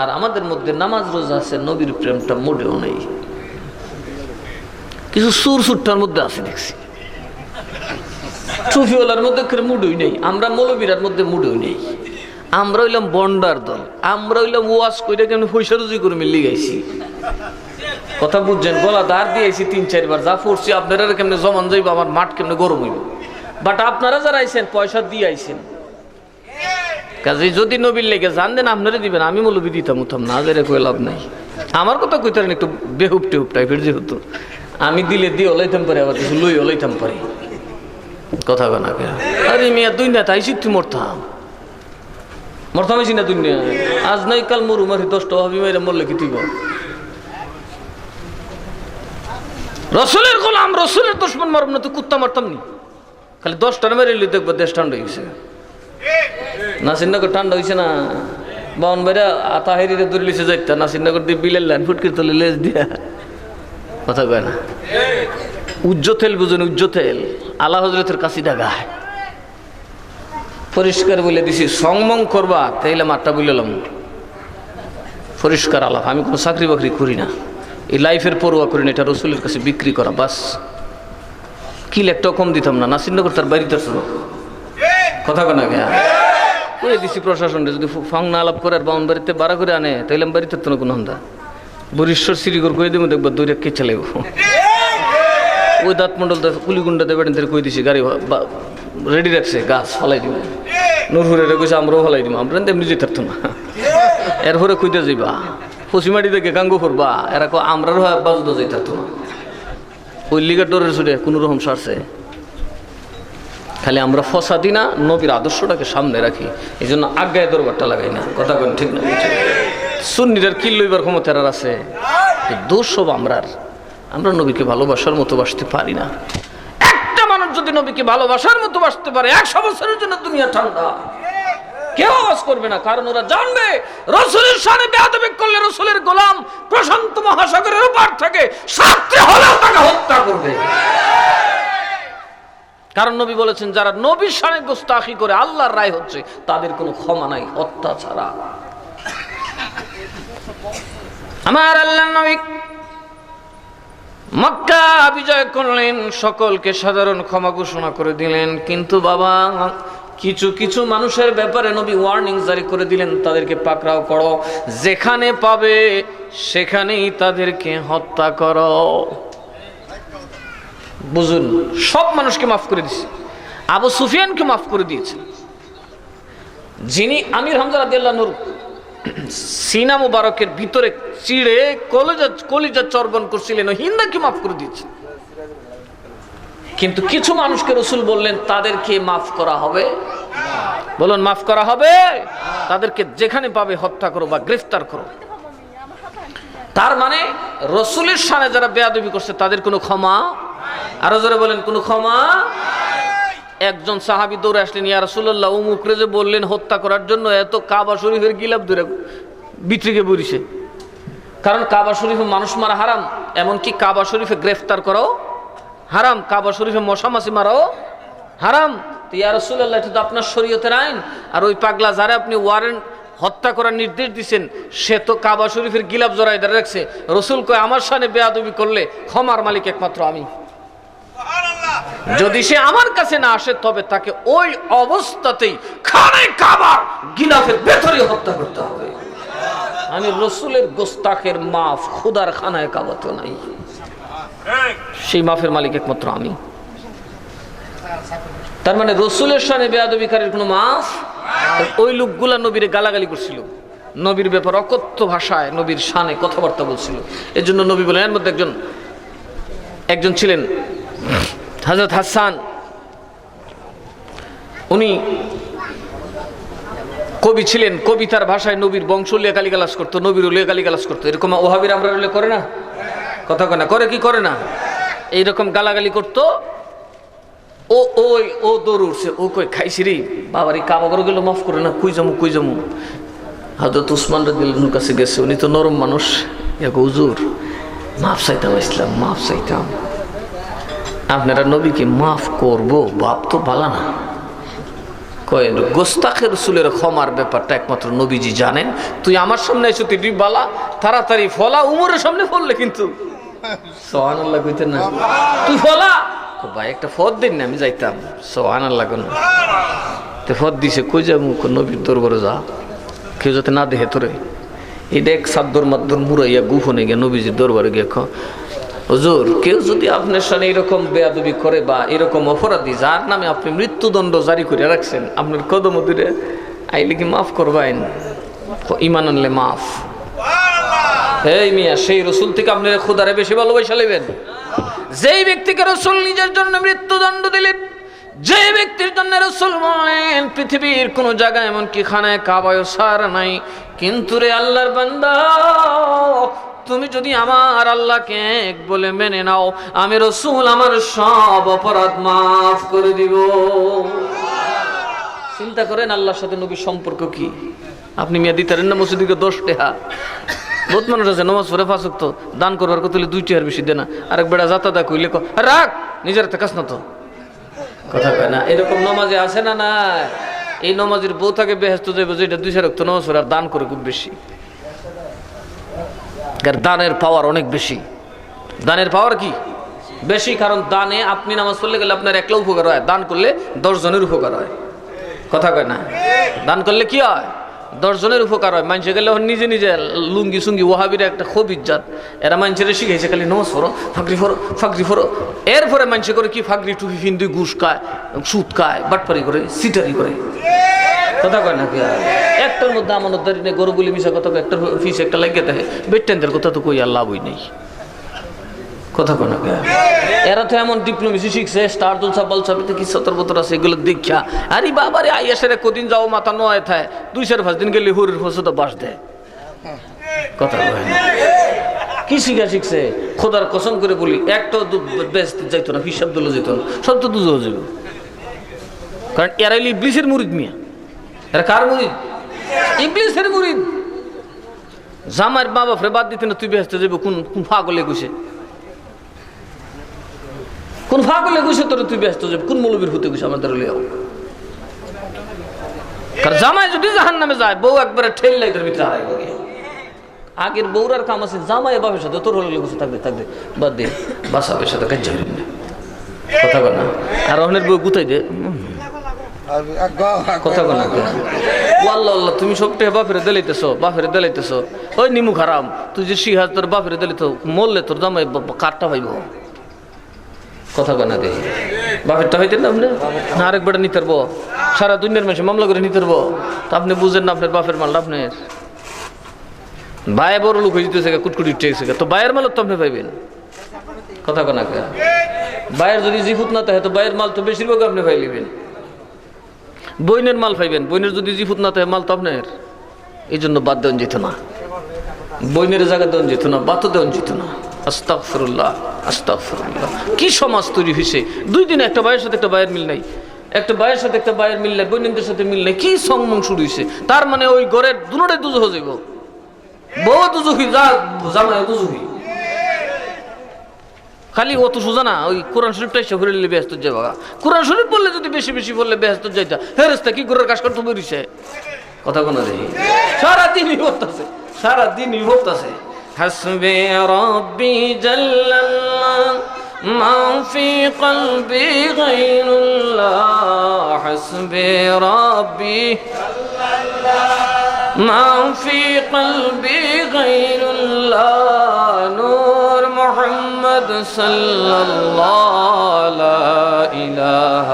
আর আমাদের মধ্যে নামাজ রোজা আছে, নবীর প্রেমটা মোটেও নেই। কিছু সুর সুরটার মধ্যে আছে দেখছি। টুফিওয়ালার মধ্যে করে মুডই নেই, আমরা মৌলবীরার মধ্যে মুডই নেই। আমরা হইলাম বন্ডার দল, আমরা হইলাম ওয়াশ কইরা কেমন পয়সা রুজি করে মিলি গাইছি। কথা বুঝছেন, গলা ধার দিয়েছি তিন, চারবার, যা পড়ছি আপনারা কেমনে জমান যাইব, আমার মাঠ কেমনে গরম হইব। বাট আপনারা যারা আইছেন, পয়সা দিয়ে আইছেন কাজে যদি নবীর লেগে জান দেন আপনারা দিবেন, আমি মৌলবি দিতাম উঠাম না যারে কই লাভ নাই। আমার কথা কইতারেন একটু বেহুপ টেহুপ টাইপের যেহেতু। আমি দিলে দিয়ে ওলাইতাম পারি, আবার কিছু লই ওলাইতাম পারি। কথা কনা আরে মিয়া, দুই না, তাই তুই মরতাম। মরতাম না দুনিয়া আজ নাই, কাল মরু, মারি দশটা ভাবি মেরে মরলে কি তুই রসুলের গোলাম, রসুলের দুশ্মন মারব না তুই কুত্তা মারতাম নি। খালি দশটার মেরে দেখব দেশ হয়ে গেছে। নাসিরনগর ঠান্ডা হয়েছে না। বাউন বাইরা আতা হেরিরে দূরে লিসে যাইতা নাসিরনগর দিয়ে বিলের লাইন ফুটকির তলে লেজ দিয়া। কথা কয় না। উজ্জ তেল বুঝুন উজ্জ তেল। আল্লাহ হজরতের কাছে ডাগায় পরিষ্কার বলে দিছি সংমং করবা, তাইলে মাঠটা বুঝলাম পরিষ্কার আলাপ আমি কোনো চাকরি বাকরি করি না। এই লাইফের পড়ুয়া করি না, এটা রসুলের কাছে বিক্রি করা, বাস। কি একটাও কম দিতাম না নাসিরনগর তার বাড়িতে শুনো কথা কনা গে করে দিছি প্রশাসনটা। যদি ফাং না আলাপ করে আর বাউন বাড়িতে বাড়া করে আনে, তাইলে আমি বাড়িতে তো কোনো হন্দা বরিশ্বর শ্রীগর করে দেবো, দেখব দৌড়ে কে চালাইব ওই দাঁত মন্ডল কুলিগুন্ডা দেবেন তাদের কই দিছি, গাড়ি রেডি রাখছে, গাছ ফলাই দিব। নুরহুরে কইছে, আমরাও ফলাই দিব, আমরা এমনি যেতে পারতো না। এরপরে কইতে যাইবা পশ্চিমাটি থেকে গাঙ্গু করবা, এরা কো আমরারও বাজুদা যাইতে পারতো না। ওই লিগার ডোরের ছুটে কোনো রকম সারছে। খালি আমরা ফসা দিই না, নবীর আদর্শটাকে সামনে রাখি। এই জন্য আজ্ঞায় দরবারটা লাগাই না। কথা কেন ঠিক না? সুন্নিরার কি লইবার ক্ষমতা এরার আছে। দোষ সব আমরার। আমরা নবীকে ভালোবাসার মতো বাসতে পারি না। একটা মানুষ যদি নবীকে ভালোবাসার মতো বাসতে পারে, একশো বছরের জন্য দুনিয়া ঠান্ডা। কেউ আওয়াজ করবে না, কারণ ওরা জানবে, রসুলের সামনে বেয়াদবি করলে রসুলের গোলাম প্রশান্ত মহাসাগরের উপর থেকে, সাতটি হলেও তাকে হত্যা করবে। কারণ নবী বলেছেন, যারা নবীর সানে গোস্তাখি করে আল্লাহর রায় হচ্ছে, তাদের কোনো ক্ষমা নাই, হত্যা ছাড়া। আমার আল্লাহ নবী মক্কা বিজয় করলেন, সকলকে সাধারণ ক্ষমা ঘোষণা করে দিলেন। কিন্তু বাবা, কিছু কিছু মানুষের ব্যাপারে নবী ওয়ার্নিং জারি করে দিলেন, তাদেরকে পাকড়াও করো। যেখানে পাবে, সেখানেই তাদেরকে হত্যা করো। বুঝুন সব মানুষকে মাফ করে দিছে। আবু সুফিয়ানকে মাফ করে দিয়েছে। যিনি আমির হামজা রাদিয়াল্লাহ নূর সিনা মুবারকের ভিতরে চিড়ে কলেজা, কলিজা চর্বণ করছিলেন হিন্দাকে মাফ করে দিয়েছে। কিন্তু কিছু মানুষকে রসুল বললেন, তাদেরকে মাফ করা হবে। বলুন, মাফ করা হবে? তাদেরকে যেখানে পাবে হত্যা করো বা গ্রেফতার করো। তার মানে রসুলের সামনে যারা বেয়াদবি করছে, তাদের কোনো ক্ষমা আরও যারা বলেন, কোনো ক্ষমা? একজন সাহাবি দৌড়ে আসলেন, ইয়া রসুল্লাহ উমুকরে যে বললেন হত্যা করার জন্য এত কাবা শরীফের গিলাপ ধরে বিত্রিকে বলিছে কারণ কাবা শরীফে মানুষ মারা হারাম, এমনকি কাবা শরীফে গ্রেফতার করাও হারাম, কাবা শরীফে মশা মাসি মারাও হারাম। তো ইয়া রসুল্লাহ এটা তো আপনার শরীয়তের আইন। আর ওই পাগলা যারা আপনি ওয়ারেন্ট হত্যা করার নির্দেশ দিচ্ছেন সে তো কাবা শরীফের গিলাপ জড়াই রাখছে। রসুল কয়, আমার সামনে বেয়াদবি করলে ক্ষমার মালিক একমাত্র আমি। যদি সে আমার কাছে না আসে, তবে তাকে ওই অবস্থাতেই খানে কাবার গিলাফের ভেতরে হত্যা করতে হবে। আমি রসুলের গোস্তাকের মাফ, খুদার খানায় কাবাতে নাই। সেই মাফের মালিক একমাত্র আমি। তার মানে রসুলের সানে বেয়াদবিকারের কোনো মাফ? ওই লোকগুলা নবীরে গালাগালি করছিল। নবীর ব্যাপার অকথ্য ভাষায় নবীর শানে কথাবার্তা বলছিল। এর জন্য নবী বলেন, এর মধ্যে একজন একজন ছিলেন হজরত হাসান, উনি কবি ছিলেন, কবিতার ভাষায় নবীর বংশ লিয়ে গালিগালাজ করতো নবীর লিয়ে গালিগালাজ করতো। এরকম ওহাবির আমরা উল্লেখ করে না? কথা কয় না। করে কি করে না? এইরকম গালাগালি করতো, ও ওই ও দৌড় উঠছে, ও কই খাইছি রে, বাবার এই কাবাগর গেল মাফ করে না, কুই যামু কুই যামু? হজরত উসমান রাদিয়াল্লাহুর কাছে গেছে, উনি তো নরম মানুষ। এক হুজুর, মাফ চাইতাম ইসলাম, মাফ চাইতাম। আপনারা নবীকে মাফ করব, বাপ তো পালা না। কয়েন গোস্তাখের রসুলের ক্ষমার ব্যাপারটা একমাত্র নবীজি জানেন। তুই আমার সামনে এসে তুই বালা, তাড়াতাড়ি ফলা, উমরের সামনে ফললে কিন্তু। সোহান আল্লাহ কইতে না। তুই ফলা? ভাই, একটা ফদ দিন না, আমি যাইতাম। সোহান আল্লাহ কোন তো ফদ দিছে, কই যাব? কো নবীর দরবারে যা। কেউ যাতে না দেখে তোরে। এটা এক সাদ্দর মাদ্দর মুরাইয়া গুফনে গিয়ে নবীজির দরবারে গিয়ে হুজুর, কেউ যদি আপনার সাথে এরকম বেয়াদবি করে বা এরকম অপরাধী, যার নামে আপনি মৃত্যুদণ্ড জারি করে রাখছেন, আপনার কদম দূরে আইলে কি মাফ করবেন? ইমান আনলে মাফ। এই মিয়া, সেই রসুল থেকে আপনার খুদারে বেশি ভালোবাসা নেবেন। যেই ব্যক্তিকে রসুল নিজের জন্য মৃত্যুদণ্ড দিলেন যে ব্যক্তির জন্য রসুল পৃথিবীর কোন জায়গায় এমনকি খানায় কাবায় সার নাই কিন্তু রে আল্লাহর বান্দা, তুমি যদি আমার আল্লাহকে এক বলে মেনে নাও, আমি রসুল আমার সব অপরাধ মাফ করে দিব। চিন্তা করেন আল্লাহর সাথে নবীর সম্পর্ক কি? আপনি মিয়া দিতারেন না মসজিদকে দশ টেহা? বহুত মানুষ আছে, নমাজ পড়ে ফাঁসুক তো দান করবার কত দুই টিহার বেশি দেনা আরেক বেড়া যাতা দা কইলে রাখ নিজের কাজ না তো? কথা কয় না, এরকম নমাজে আছে না না এই নমাজের বউ থাকে বেহেস্ত যাইব, যেটা সার রক্ত নমাজ আর দান করে খুব বেশি। দানের পাওয়ার অনেক বেশি। দানের পাওয়ার কি? বেশি, কারণ দানে আপনি নামাজ পড়লে গেলে আপনার একলা উপকার হয়, দান করলে দশজনের উপকার হয়। কথা কয় না? দান করলে কি হয়? দশজনের উপকার হয়। মানুষে গেলে নিজে নিজে লুঙ্গি সুঙ্গি ওহাবির একটা খুব ইজ্জাত। এরা মানুষের শিখেছে খালি নমাজ ফরো ফাকরি ফরো ফাকরি ফরো। এরপরে মানুষে করে কি ফাকরি টুপি ফিন্দি ঘুষ খায় সুদ খায় বাটপারি করে সিটারি করে। কথা কয় না কি? একটার মধ্যে আমানত দাঁড়িয়ে গরু বলি মিশা কথা কয়, একটার ফিস একটা লাগিয়ে থাকে বেটেনদের কথা তো কই আর লাভই নেই। কথা কয় না এরা তো এমন ডিপ্লোমেসি শিখছে স্টার জলসা বলসা কি সতর বতর আছে এগুলো দেখা আরে বাবা রে আইয়াসের কদিন যাও, মাথা নয় থাকে দুই চার পাঁচ দিন গেলে হুরের তো বাস দেয়। কথা কয় কি শিখা শিখছে? খোদার কসম করে বলি একটা বেস্ট যাইতো না, হিসাব দিলে যেত না, সব তো দুজো যাবে কারণ এরা ইবলিসের মুরিদ মিয়া। এরা কার মুরিদ? ইবলিসের মুরিদ। জামার বাবা বাপরে বাদ দিতে না, তুই ব্যস্ত যাব কোন কোন ফাগলে গুছে কোন ফাগলে গুছে তোর তুই ব্যস্ত যাব? কোন মৌলবীর হতে গুছে আমাদের লিয়াও কারণ জামাই যদি জাহান নামে যায়, বউ একবারে ঠেল লাইটের ভিতরে হারাই গিয়ে আগের বউরার কাম আছে, জামাই বাপের সাথে, তোর হলে গুছে থাকবে থাকবে। বাদ দে বাসাবের সাথে কাজ যাবি কথা কর না। আর অনেক বউ গুতাই দে কথা বলা আল্লাহ আল্লাহ তুমি সব টেহা বাপেরে দিলাইতেছ বাপেরে দিলাইতেছ। ওই নিমু খারাম, তুই যে সিহাজ তোর বাপেরে দিলি তো মরলে তোর জামাই কাঠটা পাইব। কথা কয় না দেখি বাপেরটা হইতেন না আপনি? না, আরেক বেটা নিতে পারব। সারা দুনিয়ার মানুষ মামলা করে নিতে পারব। তা আপনি বুঝেন না আপনার বাপের মাল আপনার। ভাই বড় লোক হয়ে যেতেছে কুটকুটি টেকছে তো ভাইয়ের মাল তো আপনি পাইবেন। কথা কয় না কে? ভাইয়ের যদি জিফুত না থাকে, তো ভাইয়ের মাল তো বেশিরভাগ আপনি পাই লিবেন। বইনের মাল পাইবেন। বইনের যদি জিফুত না থাকে, মাল তো আপনার। এই জন্য বাদ দেওয়া যেত না। বইনের জায়গা দেওয়া যেত না বাত দেওয়া যেত না। কি সমাজ তৈরি হয়েছে দুই দিনে একটা ভাইয়ের সাথে একটা ভাইয়ের মিল নাই। একটা ভাইয়ের সাথে একটা ভাইয়ের মিল নাই বৈনিকদের সাথে মিল নাই। কি সংমং শুরু হয়েছে তার মানে ওই ঘরের দুটোটাই দুজো হয়ে যাব বউ দুজুহি যা জামাই দুজুহি খালি অত সোজা না, ওই কোরআন শরীফটা এসে ঘুরে নিলে ব্যস্ত যাই বাবা কোরআন শরীফ বললে যদি বেশি বেশি বললে ব্যস্ত যাইতা। হ্যাঁ রাস্তা কি ঘুরের কাজ করতে বেরিয়েছে কথা কোনো দেখি। সারাদিনই ভোগতাছে সারাদিনই حسبي ربي جل الله ما في قلبي غير الله. حسبي ربي ما في قلبي غير الله. نور محمد صلى الله لا إله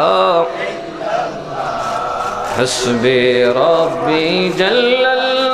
إلا الله. حسبي ربي جل الله.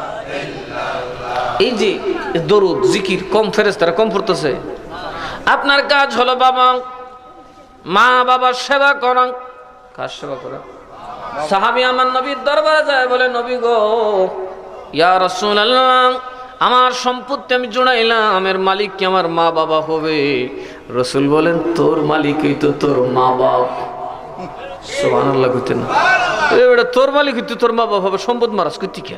এই যে দরুদ, জিকির, কম ফেরেস্তারা কম পড়তেছে। আপনার কাজ হলো বাবা, মা বাবার সেবা করা। কার সেবা করা? সাহাবি আমার নবীর দরবারে যায় বলে, নবী গো, ইয়া রসুল আমার সম্পত্তি আমি জোড়াইলাম, এর মালিক কি আমার মা বাবা হবে? রসুল বলেন, তোর মালিকই তো তোর মা বাপ। সোহানাল্লাহ কইতেন। না এবারে তোর মালিক তোর মা বাবা হবে, সম্পদ মারাজ করতে কে?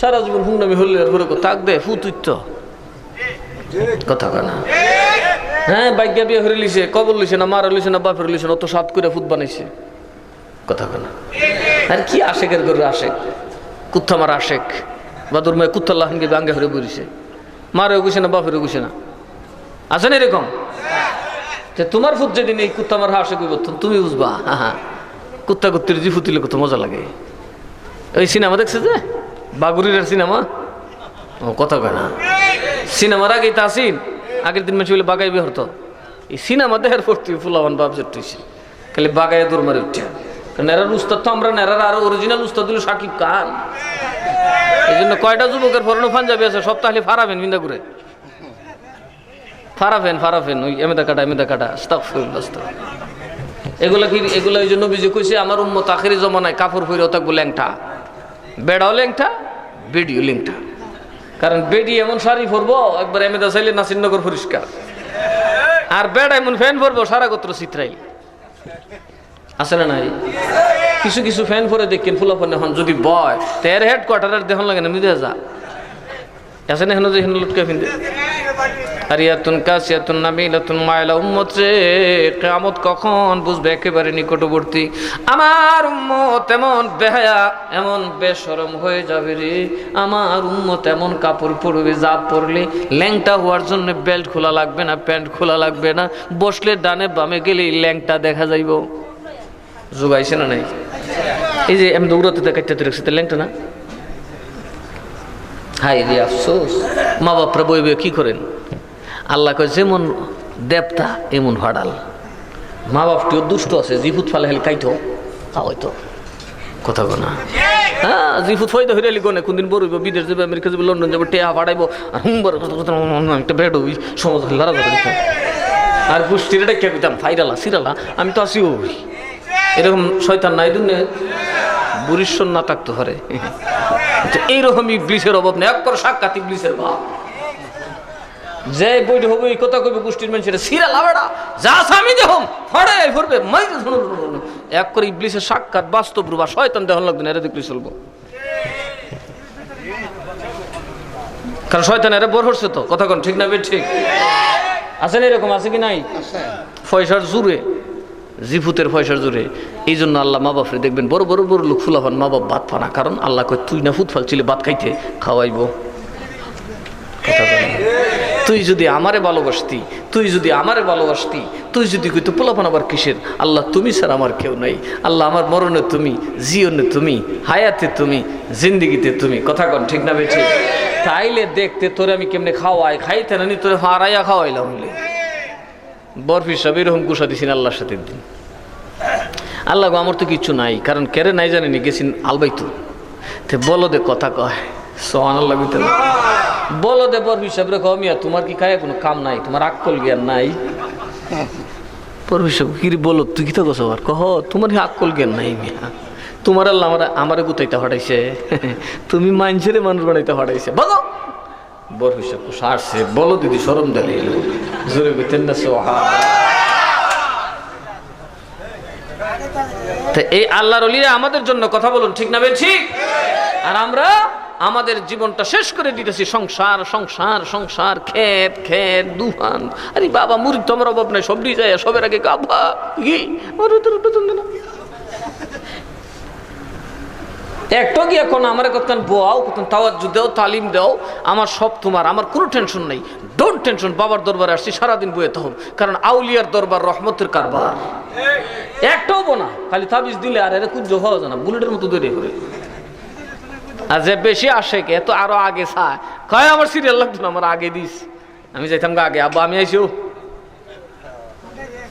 সারা জীবন হুন্ডামি হলে ঘুরে থাক দে ফুতুইত কথা কয় না। হ্যাঁ বাইজ্ঞা বিয়ে হরে লিছে, কবর লিছে না, মার লিছে না, বাপের লিছে না, অত সাত করে ফুট বানাইছে। কথা কয় না। আর কি আশেকের গরু আশেক? কুত্তা মার আশেক। বাদুর মেয়ে কুত্তা লাহানকে বাঙ্গে হরে বলিছে মারেও গুছে না, বাপেরও গুছে না। আছে না এরকম? যে তোমার ফুট যেদিন এই কুত্তা মার কইব তুমি বুঝবা। হ্যাঁ হ্যাঁ কুত্তা কুত্তির জি ফুটিলে কত মজা লাগে। ওই সিনেমা দেখছে যে? বাগুরির সিনেমা? ও, কথা কয় না। সিনেমার আগেই তা আসিন আগের দিন মেছে বলে বাগাই বেহরতো এই সিনেমা দেহের পড়তে ফুলাবান বাপ জট্টিছে খালি বাগায় দৌড় মারে উঠছে। নেরার উস্তাদ তো আমরা নেরার আরও অরিজিনাল উস্তাদ হলো সাকিব খান। এই জন্য কয়টা যুবকের পরনো পাঞ্জাবি আছে, সব তাহলে ফারাবেন বিন্দা করে। ফারাফেন ফারাফেন, ওই এমেদা কাটা এমেদা কাটা। এগুলা কি, এগুলা এই জন্য বিজয় কইছে, আমার উম্মত আখেরি জমানায় কাপড় পরে থাকব ল্যাংটা। বেড়াও ল্যাংটা। বেডিও লিঙ্কটা কারণ বেডি এমন শাড়ি পরবো, একবার এমেদা চাইলে নাসিরনগর পরিষ্কার। আর বেড এমন ফ্যান পরবো সারা গোত্র চিত্রাই আছে না নাই? কিছু কিছু ফ্যান পরে দেখেন ফুলাফান এখন যদি বয় তের হেড কোয়ার্টারের দেখন লাগে না মিদে যা আছে না এখন যে লুটকে ফিনতে হারিয়াতুন কাসিয়াতুন নাবিলাতুন মায়লা উম্মত রে, কিয়ামত কখন বুঝবে একেবারে নিকটবর্তী? আমার উম্মত এমন বেহায়া, এমন বেশরম হয়ে যাবে রে। আমার উম্মত এমন কাপড় পরবে যা পরলে ল্যাংটা হওয়ার জন্য বেল্ট খোলা লাগবে না, প্যান্ট খোলা লাগবে না। বসলে ডানে বামে গেলেই ল্যাংটা দেখা যাইব। যোগাইছে না নাই? এই যে আমি দৌড়াতে কাটতে রাখছি তো ল্যাংটা না? হাই রে আফসোস। মা বাপরা বই বই কি করেন? আল্লাহ কয়, যেমন দেবতা, এমন ভাড়াল মা বাপটিও দুষ্ট আছে জিফুত ফালে হেল কাইতো খাওয়াই তো কথা না। হ্যাঁ জিফুত ফাইতে হইরালি কোনে কোনদিন বড় বিদেশ যাবে আমেরিকা যাবে লন্ডন যাবে টেয়া ভাড়াইব আর হুমবার একটা বেড হবি, সমাজ দিতাম আর পুষ্টির এটা কে কইতাম? ফাইরালা সিরালা, আমি তো আসি ওই। এরকম শয়তান নাই দুনে বুড়িশ্বর না থাকতে পারে। এইরকম ইবলিসের অভাব নেই, এক করে সাক্ষাৎ ইবলিসের ভাব যে বইটি হবে এই কথা কইবে গোষ্ঠীর মানুষের, সিরা লাভেড়া যা স্বামী দেহম ফড়ে ফুরবে মাই এক করে ইবলিসের সাক্ষাৎ বাস্তব রূপা শয়তান দেহন লাগবে না এটা দেখলে চলবো। কারণ শয়তান এরা বর হচ্ছে তো, কথা কোন, ঠিক না বে ঠিক? আছে না এরকম, আছে কি নাই? পয়সার জুড়ে, জিফুতের পয়সার জোরে এই জন্য আল্লাহ মা বাপরে দেখবেন, বড় বড় বড় লোক ফুলাফান মা বাপ ভাত ফানা কারণ আল্লাহ কয়, তুই না ফুট ফালছিলে ভাত খাইতে খাওয়াইব। তুই যদি আমারে ভালোবাসতি, তুই যদি আমারে ভালোবাসতি, তুই যদি কইতো, পোলাপান আবার কিসের? আল্লাহ তুমি স্যার আমার কেউ নাই। আল্লাহ আমার মরণে তুমি জিওনে তুমি, হায়াতে তুমি, জিন্দিগিতে তুমি। কথা কন, ঠিক না বেঠি? তাইলে দেখতে তোরে আমি কেমনে খাওয়াই? খাইতে না নি তোরে হারাইয়া খাওয়াইলাম বরফি সব এরকম কুসা দিছেন আল্লাহর সাথে দিন আল্লাহ আমার তো কিচ্ছু নাই, কারণ কেরে নাই জানেনি গেছেন আলবাইতু তে বলো দে কথা কয়। সোহান আল্লাহ বিতে বলো দে বরফি সাহেব রে মিয়া, তোমার কি খায় কোনো কাম নাই, তোমার আক্কল জ্ঞান নাই? সাহেব কি বলো, তুই কি তো কস আবার? কহ, তোমার কি আক্কল জ্ঞান নাই, মিয়া? তোমার আল্লাহ আমার, আমারে গুতাইতে হটাইছে তুমি মানছেরে মানুষ বানাইতে হটাইছে বলো বরফি সাহেব সারছে, বলো দিদি সরম দেয় জোরে গেতেন না সোহা এই আল্লাহর অলিরা আমাদের জন্য কথা বলুন, ঠিক না ঠিক? আর আমরা আমাদের জীবনটা শেষ করে দিতেছি। সংসার সংসার সংসার খেত খেত দুহান। আরে বাবা, মুড়ি তো আমার অভাব নাই, সব দিয়ে যায়, সবের আগে দে না? একটা গিয়ে এখন আমার কতক্ষণ বোয়াও কতক্ষণ তাওয়াজ্জু দেও, তালিম দেও। আমার সব তোমার, আমার কোনো টেনশন নেই। ডোন্ট টেনশন বাবার দরবারে আসছি, সারাদিন বইয়ে তখন কারণ আউলিয়ার দরবার রহমতের কারবার। একটাও বোনা, খালি তাবিজ দিলে আর এরা কুঞ্জ হওয়া যায় না, বুলেটের মতো দৌড়ে করে আর যে বেশি আসে কে তো আরও আগে চায়। কয় আমার সিরিয়াল লাগতো না, আমার আগে দিস। আমি যাইতাম আগে, আব্বা, আমি আইসিও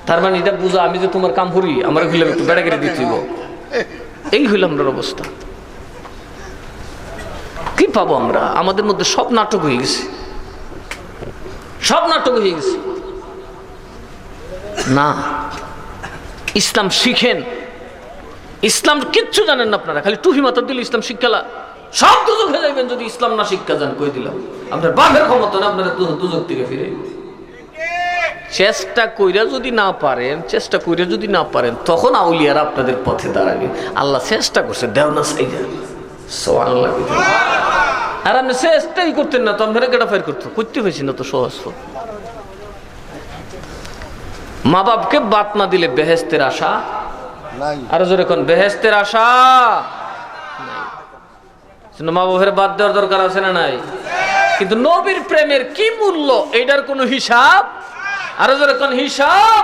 তার মানে এটা বুঝা, আমি যে তোমার কাম করি, আমার হইলাম একটু বেড়া দিতে হইব। এই হইল আমরা অবস্থা। কি পাবো আমরা? আমাদের মধ্যে সব নাটক হয়ে গেছে। সব নাটক হয়ে গেছে। না। ইসলাম শিখেন। ইসলাম কিচ্ছু জানেন না আপনারা, খালি টুপি মাথা দিলে ইসলাম শিক্ষালা সব দুজক হয়ে যাবেন যদি ইসলাম না শিক্ষা যান কই দিলাম? আপনার বাপের ক্ষমতা না আপনারা দুজক থেকে ফিরে চেষ্টা কইরা যদি না পারেন চেষ্টা কইরা যদি না পারেন তখন আউলিয়ারা আপনাদের পথে দাঁড়াবে আল্লাহ চেষ্টা করছে দেও না আর আপনি চেষ্টাই করতেন না তো আপনারা কেটা ফায়ার করতো করতে হয়েছে না তো সহজ মা বাপকে বাত না দিলে বেহেস্তের আশা? আরও জোরে কোন বেহেস্তের আশা। শুনো, মা বাদ দেওয়ার দরকার আছে না নাই? কিন্তু নবীর প্রেমের কি মূল্য? এটার কোনো হিসাব? আরও কোন হিসাব?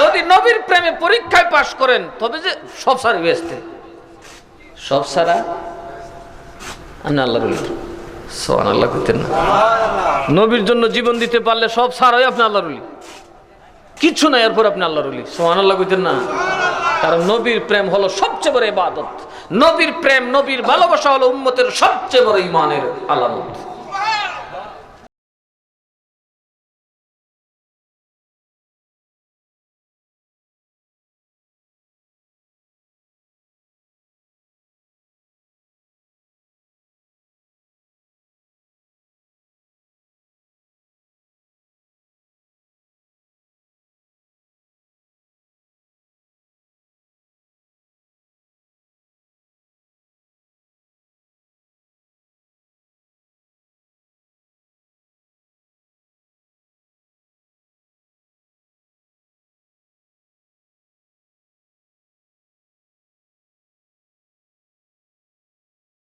যদি নবীর প্রেমে পরীক্ষায় পাশ করেন তবে যে সব সারা বেহেস্তে সব সারা? আমি আল্লাহ সোহান না। নবীর জন্য জীবন দিতে পারলে সব সারাই আপনি আল্লাহ রুলি কিচ্ছু নাই এরপর আপনি আল্লাহ রুলি সোহান আল্লাহ না। কারণ নবীর প্রেম হলো সবচেয়ে বড় ইবাদত। নবীর প্রেম, নবীর ভালোবাসা হলো উম্মতের সবচেয়ে বড় ইমানের আলামত।